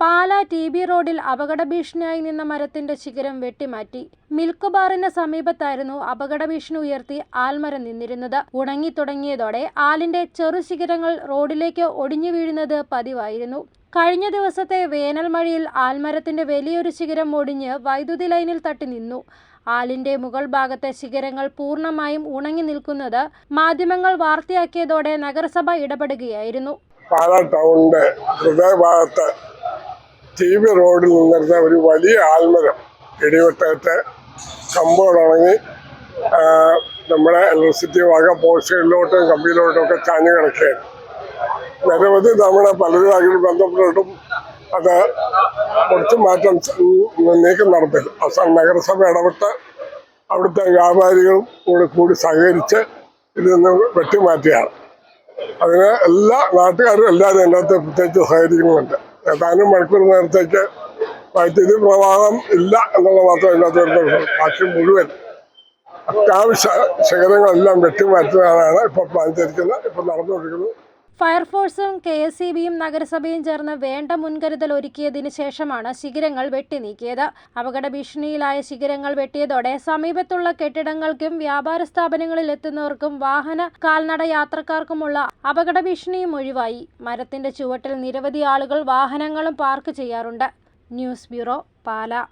പാല T B റോഡിൽ അപകട ഭീഷണിയായി നിന്ന മരത്തിന്റെ ശിഖരം വെട്ടിമാറ്റി. മിൽക്ക് ബാറിന് സമീപത്തായിരുന്നു അപകട ഭീഷണി ഉയർത്തി ആൽമരം നിന്നിരുന്നത്. ഉണങ്ങി തുടങ്ങിയതോടെ ആലിന്റെ ചെറു ശിഖരങ്ങൾ റോഡിലേക്ക് ഒടിഞ്ഞു വീഴുന്നത് പതിവായിരുന്നു. കഴിഞ്ഞ ദിവസത്തെ വേനൽ മഴയിൽ ആൽമരത്തിന്റെ വലിയൊരു ശിഖരം ഒടിഞ്ഞ് വൈദ്യുതി ലൈനിൽ തട്ടി നിന്നു. ആലിന്റെ മുകൾ ഭാഗത്തെ ശിഖരങ്ങൾ പൂർണമായും ഉണങ്ങി നിൽക്കുന്നത് മാധ്യമങ്ങൾ വാർത്തയാക്കിയതോടെ നഗരസഭ ഇടപെടുകയായിരുന്നു. പാലാ ടൗണിന്റെ ഹൃദയഭാഗത്ത് ടി വി റോഡിൽ നിന്നിരുന്ന ഒരു വലിയ ആൽമരം ഇടിവെട്ടേറ്റ് കമ്പോടുണങ്ങി നമ്മുടെ ഇലക്ട്രിസിറ്റി വക പോസ്റ്റുകളിലോട്ടും കമ്പിയിലോട്ടും ഒക്കെ ചാഞ്ഞു കിടക്കുകയാണ് നിരവധി തവണ അതിൽ ബന്ധപ്പെട്ടിട്ടും അത് കുറച്ച് മാറ്റം നീക്കം നടത്തില്ല അവസാനം നഗരസഭ ഇടപെട്ട് അവിടുത്തെ വ്യാപാരികളും കൂടെ കൂടി സഹകരിച്ച് ഇതിൽ നിന്ന് വെട്ടിമാറ്റിയാണ്. അതിന് എല്ലാ നാട്ടുകാരും എല്ലാവരും അതിനകത്ത് പ്രത്യേകിച്ച് സഹകരിക്കുന്നുണ്ട്. ഏതാനും മണിക്കൂർ നേരത്തേക്ക് വൈദ്യുതി പ്രവാഹം ഇല്ല എന്നുള്ള മാത്രം വരുന്നുള്ളൂ. ബാക്കി മുഴുവൻ അത്യാവശ്യ ശിഖരങ്ങളെല്ലാം വെട്ടിമാറ്റുന്നതാണ് ഇപ്പോൾ പ്ലാൻ ചെയ്തിരിക്കുന്നത് ഇപ്പോൾ നടന്നുകൊണ്ടിരിക്കുന്നത്. ഫയർഫോഴ്സും കെ എസ് സി ബിയും നഗരസഭയും ചേർന്ന് വേണ്ട മുൻകരുതൽ ഒരുക്കിയതിന് ശേഷമാണ് ശിഖരങ്ങൾ വെട്ടിനീക്കിയത് അപകട ഭീഷണിയിലായ ശിഖരങ്ങൾ വെട്ടിയതോടെ സമീപത്തുള്ള കെട്ടിടങ്ങൾക്കും വ്യാപാര സ്ഥാപനങ്ങളിൽ എത്തുന്നവർക്കും വാഹന കാൽനട യാത്രക്കാർക്കുമുള്ള അപകട ഭീഷണിയും ഒഴിവായി. മരത്തിന്റെ ചുവട്ടിൽ നിരവധി ആളുകൾ വാഹനങ്ങളും പാർക്ക് ചെയ്യാറുണ്ട്. News bureau Pala.